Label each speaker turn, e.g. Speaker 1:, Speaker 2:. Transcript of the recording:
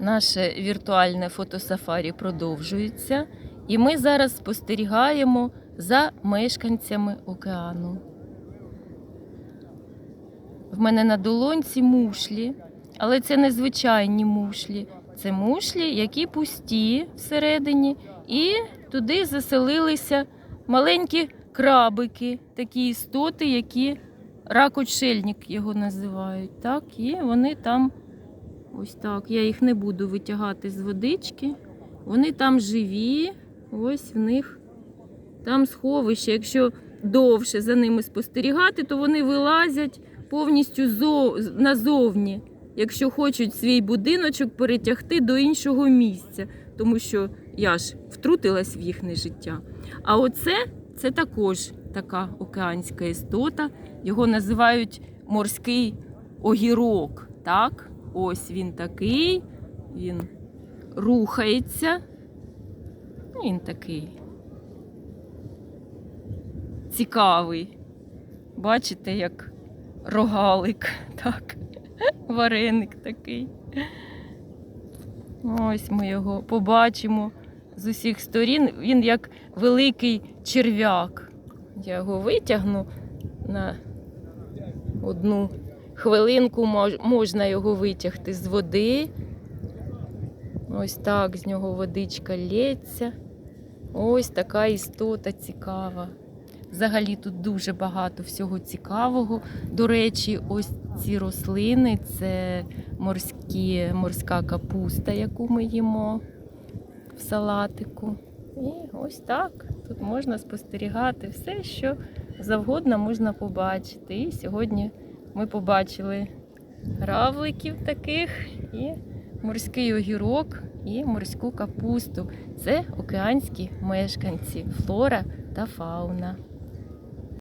Speaker 1: Наше віртуальне фотосафарі продовжується, і ми зараз спостерігаємо за мешканцями океану. В мене на долонці мушлі, але це не звичайні мушлі. Це мушлі, які пусті всередині, і туди заселилися маленькі крабики, такі істоти, які ракочельник його називають. Так? І вони там, ось так, я їх не буду витягати з водички. Вони там живі, ось в них там сховище. Якщо довше за ними спостерігати, то вони вилазять повністю назовні, якщо хочуть свій будиночок перетягти до іншого місця, тому що я ж втрутилась в їхнє життя. А оце це також така океанська істота. Його називають морський огірок. Так? Ось він такий, він рухається. Ну, Він такий цікавий. Бачите, як рогалик, так, вареник такий. Ось ми його побачимо з усіх сторін. Він як великий черв'як. Я його витягну на одну хвилинку, мож- можна його витягти з води. Ось так з нього водичка лється. Ось така істота цікава. Взагалі тут дуже багато всього цікавого. До речі, ось ці рослини це морські, морська капуста, яку ми їмо в салатику. І ось так. Тут можна спостерігати все, що завгодно можна побачити. І сьогодні ми побачили равликів таких, і морський огірок, і морську капусту. Це океанські мешканці, флора та фауна.